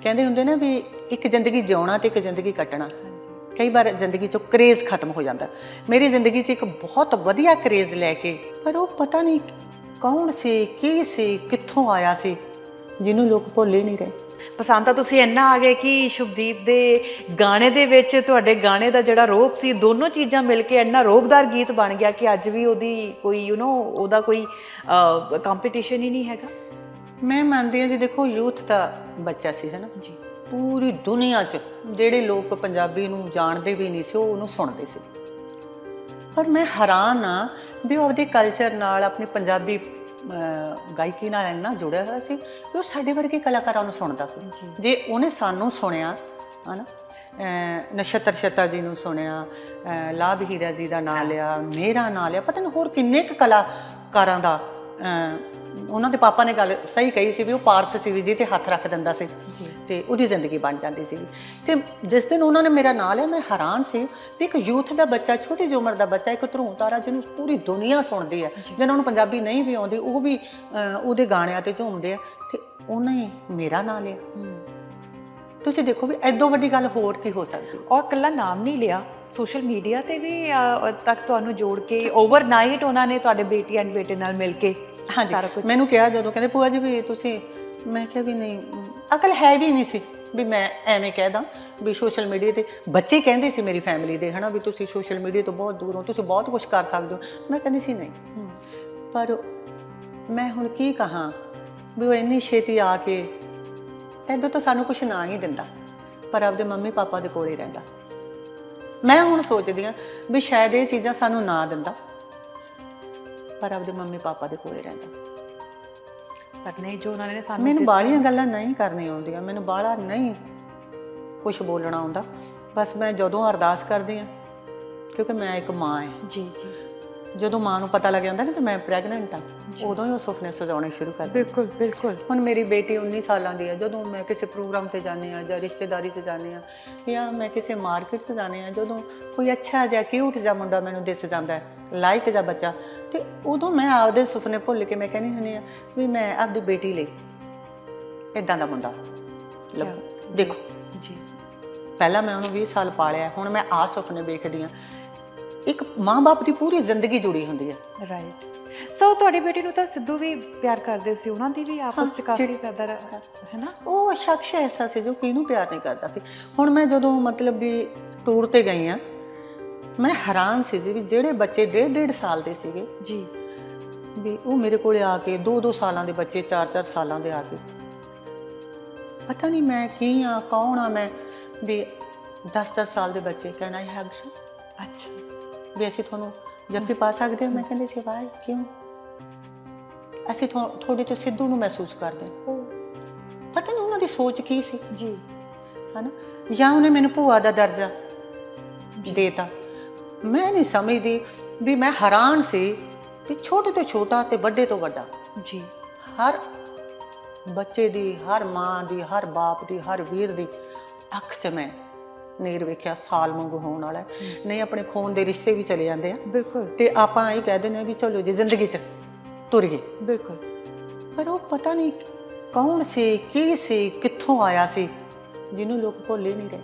ਕਹਿੰਦੇ ਹੁੰਦੇ ਨਾ ਵੀ ਇੱਕ ਜ਼ਿੰਦਗੀ ਜਿਉਣਾ ਤੇ ਇੱਕ ਜ਼ਿੰਦਗੀ ਕੱਟਣਾ। ਕਈ ਵਾਰ ਜ਼ਿੰਦਗੀ ਚੋਂ ਕਰੇਜ਼ ਖਤਮ ਹੋ ਜਾਂਦਾ। ਮੇਰੀ ਜ਼ਿੰਦਗੀ 'ਚ ਇੱਕ ਬਹੁਤ ਵਧੀਆ ਕਰੇਜ਼ ਲੈ ਕੇ, ਪਰ ਉਹ ਪਤਾ ਨਹੀਂ ਕੌਣ ਸੀ, ਕੀ ਸੀ, ਕਿੱਥੋਂ ਆਇਆ ਸੀ, ਜਿਹਨੂੰ ਲੋਕ ਭੁੱਲ ਹੀ ਨਹੀਂ ਰਹੇ। ਪਸੰਦ ਤਾਂ ਤੁਸੀਂ ਇੰਨਾ ਆ ਗਏ ਕਿ ਸ਼ੁਭਦੀਪ ਦੇ ਗਾਣੇ ਦੇ ਵਿੱਚ ਤੁਹਾਡੇ ਗਾਣੇ ਦਾ ਜਿਹੜਾ ਰੋਪ ਸੀ, ਦੋਨੋਂ ਚੀਜ਼ਾਂ ਮਿਲ ਕੇ ਇੰਨਾ ਰੋਗਦਾਰ ਗੀਤ ਬਣ ਗਿਆ ਕਿ ਅੱਜ ਵੀ ਉਹਦੀ ਕੋਈ ਯੂ نو ਉਹਦਾ ਕੋਈ ਕੰਪੀਟੀਸ਼ਨ ਹੀ ਨਹੀਂ ਹੈਗਾ। ਮੈਂ ਮੰਨਦੀ ਹਾਂ ਜੀ ਦੇਖੋ ਯੂਥ ਦਾ ਬੱਚਾ ਸੀ ਹੈ ਨਾ ਜੀ। ਪੂਰੀ ਦੁਨੀਆ 'ਚ ਜਿਹੜੇ ਲੋਕ ਪੰਜਾਬੀ ਨੂੰ ਜਾਣਦੇ ਵੀ ਨਹੀਂ ਸੀ ਉਹ ਉਹਨੂੰ ਸੁਣਦੇ ਸੀ। ਪਰ ਮੈਂ ਹੈਰਾਨ ਆ ਵੀ ਉਹ ਆਪਦੇ ਕਲਚਰ ਨਾਲ ਆਪਣੀ ਪੰਜਾਬੀ ਗਾਇਕੀ ਨਾਲ ਇੰਨਾ ਜੁੜਿਆ ਹੋਇਆ ਸੀ ਵੀ ਉਹ ਸਾਡੇ ਵਰਗੇ ਕਲਾਕਾਰਾਂ ਨੂੰ ਸੁਣਦਾ ਸੀ। ਜੇ। ਉਹਨੇ ਸਾਨੂੰ ਸੁਣਿਆ ਹਨਾ? ਅਹ, ਨਛੱਤਰ ਛੱਤਾ ਜੀ ਨੂੰ ਸੁਣਿਆ ਲਾਭ ਹੀਰਾ ਜੀ ਦਾ ਨਾਂ ਲਿਆ ਮੇਰਾ ਨਾਂ ਲਿਆ ਪਤਾ ਨਹੀਂ ਹੋਰ ਕਿੰਨੇ ਕੁ ਕਲਾਕਾਰਾਂ ਦਾ ਉਹਨਾਂ ਦੇ ਪਾਪਾ ਨੇ ਗੱਲ ਸਹੀ ਕਹੀ ਸੀ ਵੀ ਉਹ ਪਾਰਸ ਸੀ ਵੀ ਜੀ ਤੇ ਹੱਥ ਰੱਖ ਦਿੰਦਾ ਸੀ ਤੇ ਉਹਦੀ ਜ਼ਿੰਦਗੀ ਬਣ ਜਾਂਦੀ ਸੀ। ਤੇ ਜਿਸ ਦਿਨ ਉਹਨਾਂ ਨੇ ਮੇਰਾ ਨਾਂ ਲਿਆ ਮੈਂ ਹੈਰਾਨ ਸੀ ਵੀ ਇੱਕ ਯੂਥ ਦਾ ਬੱਚਾ ਛੋਟੀ ਜਿਹੀ ਉਮਰ ਦਾ ਬੱਚਾ ਇੱਕ ਧਰੂੰ ਤਾਰਾ ਜਿਹਨੂੰ ਪੂਰੀ ਦੁਨੀਆ ਸੁਣਦੀ ਹੈ। ਜਿਹਨਾਂ ਨੂੰ ਪੰਜਾਬੀ ਨਹੀਂ ਵੀ ਆਉਂਦੀ ਉਹ ਵੀ ਉਹਦੇ ਗਾਣਿਆਂ ਤੇ ਝੂਮਦੇ ਆ। ਤੇ ਉਹਨੇ ਮੇਰਾ ਨਾਂ ਲਿਆ। ਤੁਸੀਂ ਦੇਖੋ ਵੀ ਐਦੋਂ ਵੱਡੀ ਗੱਲ ਹੋਰ ਕੀ ਹੋ ਸਕਦੀ ਔਰ ਕੱਲਾ ਨਾਮ ਨਹੀਂ ਲਿਆ। ਸੋਸ਼ਲ ਮੀਡੀਆ ਤੇ ਵੀ ਅ, ਤੱਕ ਤੁਹਾਨੂੰ ਜੋੜ ਕੇ ਓਵਰਨਾਈਟ ਉਹਨਾਂ ਨੇ ਤੁਹਾਡੇ ਬੇਟੀ ਐਂਡ ਬੇਟੇ ਨਾਲ ਮਿਲ ਕੇ ਹਾਂਜੀ। ਸਾਰਾ ਕੁਝ ਮੈਨੂੰ ਕਿਹਾ ਜਦੋਂ ਕਹਿੰਦੇ ਭੂਆ ਜੀ ਵੀ ਤੁਸੀਂ ਮੈਂ ਕਿਹਾ ਵੀ ਨਹੀਂ ਅਮ, ਅਕਲ ਹੈ ਵੀ ਨਹੀਂ ਸੀ ਵੀ ਮੈਂ ਐਵੇਂ ਕਹਿ ਦਾਂ ਵੀ ਸੋਸ਼ਲ ਮੀਡੀਆ ਤੇ। ਬੱਚੇ ਕਹਿੰਦੇ ਸੀ ਮੇਰੀ ਫੈਮਿਲੀ ਦੇ ਹਨਾ ਵੀ ਤੁਸੀਂ ਸੋਸ਼ਲ ਮੀਡੀਆ ਤੋਂ ਬਹੁਤ ਦੂਰ ਹੋ ਤੁਸੀਂ ਬਹੁਤ ਕੁਝ ਕਰ ਸਕਦੇ ਹੋ। ਮੈਂ ਕਹਿੰਦੀ ਸੀ ਨਹੀਂ। ਪਰ ਮੈਂ ਹੁਣ ਕੀ ਕਹਾਂ ਵੀ ਉਹ ਇੰਨੀ ਛੇਤੀ ਆ ਕੇ ਐਦੋਂ ਤਾਂ ਸਾਨੂੰ ਕੁਝ ਨਾ ਹੀ ਦਿੰਦਾ ਪਰ ਆਪਦੇ ਮੰਮੀ ਪਾਪਾ ਦੇ ਕੋਲ ਹੀ ਰਹਿੰਦਾ। ਮੈਂ ਹੁਣ ਸੋਚਦੀ ਹਾਂ ਵੀ ਸ਼ਾਇਦ ਇਹ ਚੀਜ਼ਾਂ ਸਾਨੂੰ ਨਾ ਦਿੰਦਾ ਪਰ ਆਪਦੇ ਮੰਮੀ ਪਾਪਾ ਦੇ ਕੋਲ ਹੀ ਰਹਿੰਦਾ। ਪਰ ਨਹੀਂ ਜੋ ਉਹਨਾਂ ਨੇ ਸਾਨੂੰ ਮੈਨੂੰ ਬਾਹਲੀਆਂ ਗੱਲਾਂ ਨਹੀਂ ਕਰਨੀਆਂ ਆਉਂਦੀਆਂ ਮੈਨੂੰ ਬਾਹਲਾ ਨਹੀਂ ਕੁਝ ਬੋਲਣਾ ਆਉਂਦਾ। ਬਸ ਮੈਂ ਜਦੋਂ ਅਰਦਾਸ ਕਰਦੀ ਆ ਕਿਉਂਕਿ ਮੈਂ ਇੱਕ ਮਾਂ ਹਾਂ। ਜੀ ਜੀ। ਜਦੋਂ ਮਾਂ ਨੂੰ ਪਤਾ ਲੱਗ ਜਾਂਦਾ ਨਾ ਕਿ ਮੈਂ ਪ੍ਰੈਗਨੈਂਟ ਆ ਉਦੋਂ ਹੀ ਉਹ ਸੁਪਨੇ ਸਜਾਉਣੇ ਸ਼ੁਰੂ ਕਰ ਦਿੰਦੀ। ਬਿਲਕੁਲ ਬਿਲਕੁਲ। ਹੁਣ ਮੇਰੀ ਬੇਟੀ 19 ਸਾਲਾਂ ਦੀ ਹੈ ਜਦੋਂ ਮੈਂ ਕਿਸੇ ਪ੍ਰੋਗਰਾਮ ਤੇ ਜਾਂਦੀ ਆ ਜਾਂ ਰਿਸ਼ਤੇਦਾਰੀ 'ਚ ਜਾਂਦੀ ਆ ਜਾਂ ਮੈਂ ਕਿਸੇ ਮਾਰਕੀਟ 'ਚ ਜਾਂਦੀ ਆ ਜਦੋਂ ਕੋਈ ਅੱਛਾ ਜਿਹਾ ਕਿਊਟ ਜਿਹਾ ਮੁੰਡਾ ਮੈਨੂੰ ਦਿਸ ਜਾਂਦਾ ਹੈ ਲਾਈਕ ਜਿਹਾ ਬੱਚਾ ਤੇ ਉਦੋਂ ਮੈਂ ਆਪਦੇ ਸੁਪਨੇ ਭੁੱਲ ਕੇ ਮੈਂ ਕਹਿੰਦੀ ਹੁੰਦੀ ਆ ਵੀ ਮੈਂ ਆਪਦੀ ਬੇਟੀ ਲਈ ਇਦਾਂ ਦਾ ਮੁੰਡਾ ਦੇਖੋ। ਜੀ। ਪਹਿਲਾਂ ਮੈਂ ਉਹਨੂੰ 20 ਸਾਲ ਪਾਲਿਆ ਹੁਣ ਮੈਂ ਆ ਸੁਪਨੇ ਵੇਖਦੀ ਆ ਇੱਕ ਮਾਂ-ਬਾਪ ਦੀ ਪੂਰੀ ਜ਼ਿੰਦਗੀ ਜੁੜੀ ਹੁੰਦੀ ਹੈ। ਰਾਈਟ ਸੋ ਤੁਹਾਡੀ ਬੇਟੀ ਨੂੰ ਤਾਂ ਸਿੱਧੂ ਵੀ ਪਿਆਰ ਕਰਦੇ ਸੀ ਉਹਨਾਂ ਦੀ ਵੀ ਆਪਸ ਚ ਕਾਫੀ ਕਦਰ ਹੈ। ਨਾ? ਉਹ ਸ਼ਖਸ ਐਸਾ ਸੀ ਜੋ ਕਿਹਨੂੰ ਪਿਆਰ ਨਹੀਂ ਕਰਦਾ ਸੀ। ਹੁਣ ਮੈਂ ਜਦੋਂ ਮਤਲਬ ਵੀ ਟੂਰ ਤੇ ਗਈ ਆ ਮੈਂ ਹੈਰਾਨ ਸੀ ਜੀ ਵੀ ਜਿਹੜੇ ਬੱਚੇ ਡੇਢ ਡੇਢ ਸਾਲ ਦੇ ਸੀਗੇ ਜੀ। ਵੀ ਉਹ ਮੇਰੇ ਕੋਲੇ ਆ ਕੇ ਦੋ ਦੋ ਸਾਲਾਂ ਦੇ ਬੱਚੇ ਚਾਰ ਚਾਰ ਸਾਲਾਂ ਦੇ ਆ ਕੇ। ਪਤਾ ਨਹੀਂ ਮੈਂ ਕੀ ਆ ਕੌਣ ਆ ਮੈਂ ਵੀ 10-10 ਸਾਲ ਦੇ ਬੱਚੇ ਕਹਿਣ ਹੈਵ ਯੂ ਅੱਛਾ। ਵੀ ਅਸੀਂ ਤੁਹਾਨੂੰ ਜੱਫੀ ਪਾ ਸਕਦੇ ਹਾਂ? ਮੈਂ ਕਹਿੰਦੀ ਸੀ ਵਾਹ ਕਿਉਂ? ਅਸੀਂ ਤੁਹਾਡੇ ਤੋਂ ਸਿੱਧੂ ਨੂੰ ਮਹਿਸੂਸ ਕਰਦੇ ਹਾਂ। ਪਤਾ ਨਹੀਂ ਉਹਨਾਂ ਦੀ ਸੋਚ ਕੀ ਸੀ? ਜੀ। ਹਨਾ? ਜਾਂ ਉਹਨੇ ਮੈਨੂੰ ਭੂਆ ਦਾ ਦਰਜਾ ਦੇਤਾ। ਮੈਂ ਨਹੀਂ ਸਮਝਦੀ ਵੀ ਮੈਂ ਹੈਰਾਨ ਸੀ ਵੀ ਛੋਟੇ ਤੋਂ ਛੋਟਾ ਤੇ ਵੱਡੇ ਤੋਂ ਵੱਡਾ। ਜੀ। ਹਰ ਬੱਚੇ ਦੀ ਹਰ ਮਾਂ ਦੀ ਹਰ ਬਾਪ ਦੀ ਹਰ ਵੀਰ ਦੀ ਅੱਖ 'ਚ ਮੈਂ ਨੀਰ ਵੇਖਿਆ ਸਾਲ ਵਾਂਗੂ ਹੋਣ ਵਾਲਾ ਹੈ। ਨਹੀਂ ਆਪਣੇ ਖੂਨ ਦੇ ਰਿਸ਼ਤੇ ਵੀ ਚਲੇ ਜਾਂਦੇ ਆ। ਬਿਲਕੁਲ। ਤੇ ਆਪਾਂ ਇਹ ਕਹਿ ਦਿੰਦੇ ਆ ਵੀ ਚਲੋ ਜੀ ਜ਼ਿੰਦਗੀ 'ਚ ਤੁਰ ਗਏ। ਬਿਲਕੁਲ। ਪਰ ਉਹ ਪਤਾ ਨਹੀਂ ਕੌਣ ਸੀ ਕੀ ਸੀ ਕਿੱਥੋਂ ਆਇਆ ਸੀ ਜਿਹਨੂੰ ਲੋਕ ਭੁੱਲ ਹੀ ਨਹੀਂ ਰਹੇ